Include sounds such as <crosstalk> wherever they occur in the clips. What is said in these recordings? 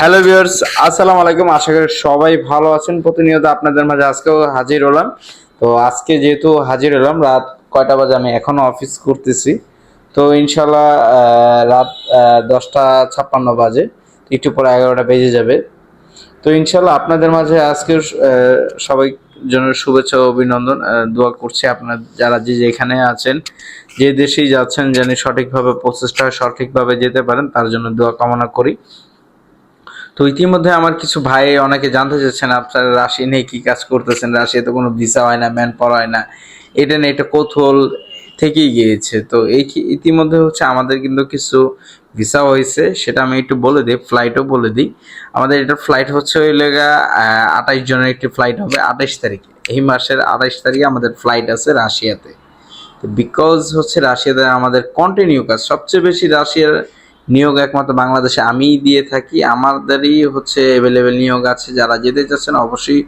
Hello viewers আসসালামু আলাইকুম। আশা করি সবাই ভালো আছেন। প্রতিনিয়ত আপনাদের মাঝে আজকেও হাজির হলাম। তো আজকে যেহেতু হাজির হলাম, রাত কয়টা বাজে আমি এখনও অফিস করতেছি তো ইনশাল্লাহ রাত দশটা ছাপ্পান্ন বাজে। একটু পরে এগারোটা বেজে যাবে। তো ইনশাল্লাহ আপনাদের মাঝে আজকে সবাই জন্য শুভেচ্ছা অভিনন্দন। দোয়া করছি আপনার যারা যে যেখানে আছেন, যে দেশেই যাচ্ছেন, যেন সঠিকভাবে প্রচেষ্টা সঠিকভাবে যেতে পারেন, তার জন্য দোয়া কামনা করি। তো ইতিমধ্যে আমার কিছু ভাই অনেকে জানতে চাচ্ছেন আপনারা রাশি নিয়ে কি কাজ করতেছেন? রাশিয়াতে কোনো ভিসা হয় না ম্যান পাওয়ার হয় না। এটা নিয়ে এটা কৌতূহল থেকেই গিয়েছে। তো এই ইতিমধ্যে হচ্ছে আমাদের কিন্তু কিছু ভিসা হয়েছে, সেটা আমি একটু বলে দিই ফ্লাইটও বলে দিই। আমাদের এটা ফ্লাইট হচ্ছে ওই লেগা আঠাইশ জনের একটি ফ্লাইট হবে আঠাইশ তারিখে। এই মাসের আঠাইশ তারিখে আমাদের ফ্লাইট আছে রাশিয়াতে। বিকজ হচ্ছে রাশিয়াতে আমাদের কন্টিনিউ কাজ, সবচেয়ে বেশি রাশিয়ার নিয়োগ একমাত্র বাংলাদেশে আমিই দিয়ে থাকি। আমাদেরই হচ্ছে অ্যাভেলেবেল নিয়োগ আছে। যারা যেতে চাচ্ছেন অবশ্যই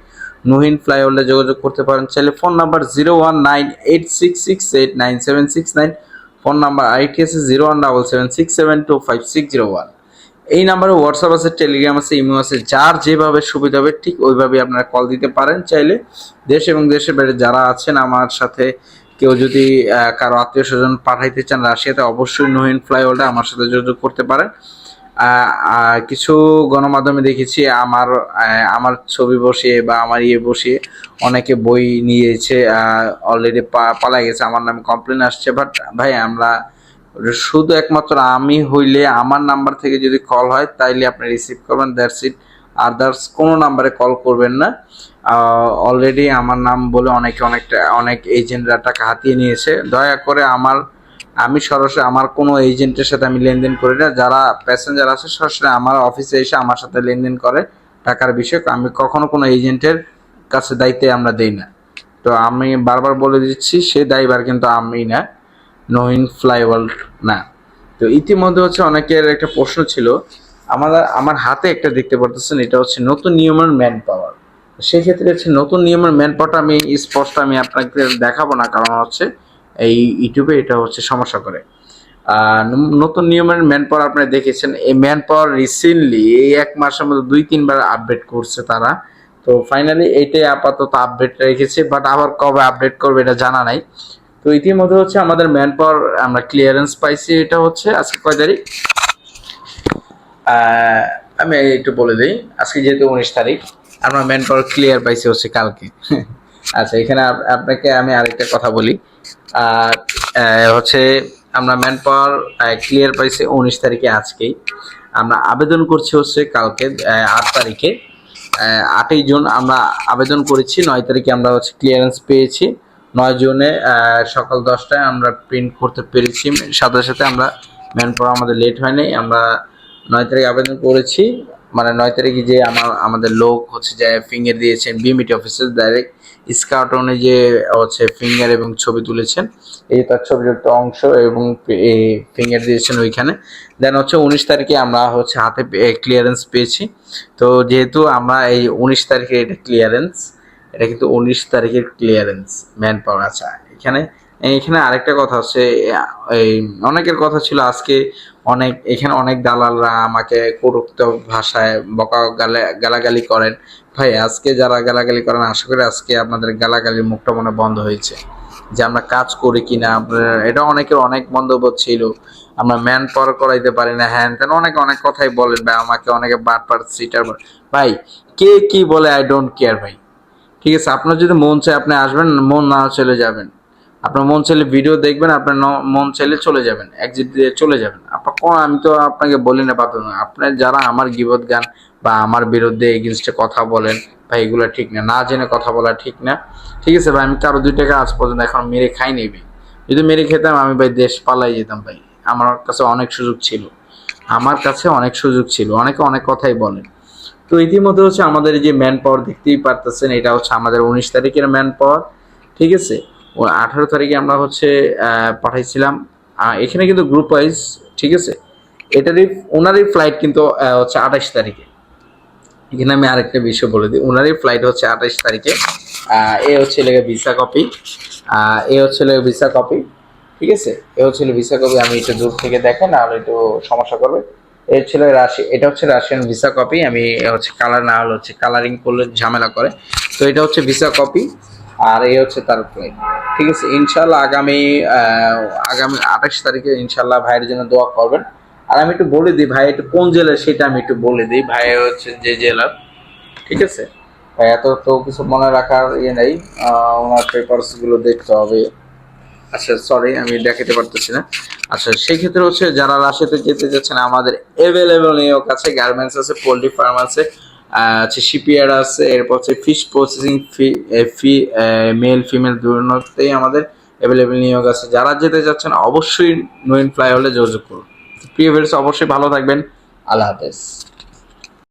নুহিন ফ্লাইওভারে যোগাযোগ করতে পারেন। চাইলে phone number zero one nine eight six six eight nine seven six nine phone number IT আছে zero one double seven six seven two five six zero one এই নাম্বারে হোয়াটসঅ্যাপ আছে টেলিগ্রাম আছে ইমেল আছে, যার যেভাবে সুবিধা হবে ঠিক ওইভাবে আপনারা কল দিতে পারেন। চাইলে দেশ এবং দেশের বাইরে যারা আছেন আমার সাথে কেউ যদি কারও আত্মীয় স্বজন পাঠাইতে চান রাশিয়াতে, অবশ্যই নোহিন ফ্লাইওভারটা আমার সাথে যোগাযোগ করতে আর কিছু গণমাধ্যমে দেখেছি, আমার আমার ছবি বসিয়ে বা আমার ইয়ে বসিয়ে অনেকে বই নিয়েছে অলরেডি পালাই গেছে, আমার নামে কমপ্লেন আসছে বাট ভাই আমরা শুধু একমাত্র আমি হইলে আমার নাম্বার থেকে যদি কল হয়, তাইলে আপনি রিসিভ করবেন দ্যাটস ইট আদার্স কোনো নাম্বারে কল করবেন না। অলরেডি আমার নাম বলে অনেকে অনেকটা অনেক এজেন্টরা টাকা হাতিয়ে নিয়েছে। দয়া করে আমার, আমি সরাসরি আমার কোনো এজেন্টের সাথে আমি লেনদেন করি না। যারা প্যাসেঞ্জার আছে, সরাসরি আমার অফিসে এসে আমার সাথে লেনদেন করে টাকার বিষয়ে আমি কখনো কোনো এজেন্টের কাছে দায়িত্বে আমরা দেই না। তো আমি বারবার বলে দিচ্ছি, সে দায়ীবার কিন্তু আমি না। নোইন ফ্লাইওভার না। তো ইতিমধ্যে হচ্ছে অনেকের একটা প্রশ্ন ছিল আমাদের আমার হাতে একটা দেখতে পারতেছেন, এটা হচ্ছে নতুন নিয়মের ম্যান পাওয়ার সেক্ষেত্রে হচ্ছে নতুন নিয়মের ম্যান পাওয়ারটা আমি স্পষ্ট আমি আপনাকে দেখাবো না, কারণ হচ্ছে এই ইউটিউবে এটা হচ্ছে সমস্যা করে। নতুন নিয়মের ম্যান পাওয়ার আপনি দেখেছেন, এই ম্যান পাওয়ার রিসেন্টলি এই এক মাসের মধ্যে দুই, তিনবার আপডেট করছে তারা। তো ফাইনালি এইটাই আপাতত আপডেট রেখেছে বাট আবার কবে আপডেট করবে এটা জানা নাই। তো ইতিমধ্যে হচ্ছে আমাদের ম্যান পাওয়ার আমরা ক্লিয়ারেন্স পাইছি, এটা হচ্ছে আজকে কয় তারিখ? আমি একটু বলে দিই, আজকে যেহেতু উনিশ তারিখ, আমরা ম্যান পাওয়ার ক্লিয়ার পাইছি হচ্ছে কালকে। <laughs> আচ্ছা এখানে আপ- আপনাকে আমি আরেকটা কথা বলি। আর হচ্ছে আমরা ম্যান পাওয়ার ক্লিয়ার পাইছি উনিশ তারিখে আজকেই। আমরা আবেদন করছি হচ্ছে কালকে আট তারিখে। আটই জুন আমরা আবেদন করেছি, নয় তারিখে আমরা হচ্ছে ক্লিয়ারেন্স পেয়েছি। নয় জুনে সকাল দশটায় আমরা প্রিন্ট করতে পেরেছি। সাথে সাথে আমরা ম্যান পাওয়ার আমাদের লেট হয়নি আমরা নয় তারিখে আবেদন করেছি। মানে নয় তারিখে যে আমার, আমাদের লোক হচ্ছে যে ফিঙ্গার দিয়েছেন বিমিটি অফিসে ডাইরেক্ট স্কাউটনে যে হচ্ছে ফিঙ্গার এবং ছবি তুলেছেন। এই তার ছবিযুক্ত অংশ এবং এই ফিঙ্গার দিয়েছেন ওইখানে। দেন হচ্ছে উনিশ তারিখে আমরা হচ্ছে হাতে ক্লিয়ারেন্স পেয়েছি। তো যেহেতু আমরা এই উনিশ তারিখে এটা ক্লিয়ারেন্স এটা কিন্তু উনিশ তারিখের ক্লিয়ারেন্স ম্যান পাওয়ার আচ্ছা এখানে এখানে আরেকটা কথা হচ্ছে এই অনেকের কথা ছিল আজকে অনেক, এখানে অনেক দালালরা আমাকে করুক্ত ভাষায় বকা গালে, গালাগালি করেন। ভাই, আজকে যারা গালাগালি করেন, আশা করি আজকে আপনাদের গালাগালির মুখটা মনে বন্ধ হয়েছে। যে আমরা কাজ করি কিনা, আপনার, এটা অনেকের অনেক মন্তব্য ছিল। আমরা ম্যান পাওয়ার করাইতে পারি না, হ্যান তেন অনেকে অনেক কথাই বলেন ভাই, আমাকে অনেকে বার বাটপার সিটার ভাই, কে কি বলে আই ডোন্ট কেয়ার ভাই। ঠিক আছে, আপনার যদি মন চায় আপনি আসবেন, মন না চলে যাবেন। আপনার মন চাইলে ভিডিও দেখবেন, আপনার মন চাইলে চলে যাবেন একজিট দিয়ে চলে যাবেন। আপনার কোন আমি তো আপনাকে বলি না, বাধ্য না আপনার যারা আমার গিবত গান বা আমার বিরুদ্ধে এগেনস্টে কথা বলেন, ভাই, এগুলো ঠিক না। না জেনে কথা বলা ঠিক না। ঠিক আছে ভাই, আমি তো কারও দুই টাকা আজ পর্যন্ত এখন মেরে খাই নেবি যদি মেরে খেতাম, আমি ভাই দেশ পালাই যেতাম ভাই। আমার কাছে অনেক সুযোগ ছিল। আমার কাছে অনেক সুযোগ ছিল। অনেকে অনেক কথাই বলেন তো ইতিমধ্যে হচ্ছে আমাদের যে ম্যান পাওয়ার দেখতেই পারতেছেন, এটা হচ্ছে আমাদের উনিশ তারিখের ম্যান পাওয়ার ঠিক আছে? আঠারো তারিখে আমরা হচ্ছে পাঠাইছিলাম। এখানে কিন্তু গ্রুপ ওয়াইজ ঠিক আছে? এটারই ওনারই ফ্লাইট কিন্তু হচ্ছে আঠাশ তারিখে। এখানে আমি আরেকটা বিষয় বলে দিই। ওনারই ফ্লাইট হচ্ছে আঠাশ তারিখে। এ হচ্ছে লেগে ভিসা কপি এ হচ্ছে লেগে ভিসা কপি ঠিক আছে? এ হচ্ছে ভিসা কপি আমি একটু দূর থেকে দেখেন আর একটু সমস্যা করবে। এই ছিল রাশি এটা হচ্ছে রাশিয়ান ভিসা কপি আমি হচ্ছে কালার না হলে হচ্ছে কালারিং করলে ঝামেলা করে। তো এটা হচ্ছে ভিসা কপি আর এই হচ্ছে তার ফ্লাইট ঠিক আছে ইনশাল্লাহ আগামী আগামী আঠাশ তারিখে ইনশাল্লাহ ভাইয়ের জন্য দোয়া করবেন। আর আমি একটু বলে দিই, ভাই, একটু কোন জেলার সেটা আমি একটু বলে দিই। ভাই হচ্ছে যে জেলার ঠিক আছে? ভাই, এত তো কিছু মনে রাখার ইয়ে নেই। ওনার পেপারসগুলো দেখতে হবে। আচ্ছা সরি আমি দেখাতে পারতেছি না। আচ্ছা সেই ক্ষেত্রে হচ্ছে যারা রাশিয়াতে যেতে যাচ্ছেন, আমাদের অ্যাভেলেবল নিয়োগ আছে গার্মেন্টস আছে, পোল্ট্রি ফার্ম আছে। আছে শিপইয়ার্ড আছে, এরপর হচ্ছে ফিশ প্রসেসিং ফি ফি মেল ফিমেল দুর্নতেই আমাদের অ্যাভেলেবেল নিয়োগ আছে। যারা যেতে চাচ্ছেন অবশ্যই নোয়েন ফ্লাই হলে যোগাযোগ করুন। প্রিয় ভিডিওস অবশ্যই ভালো থাকবেন। আল্লাহ হাফেজ।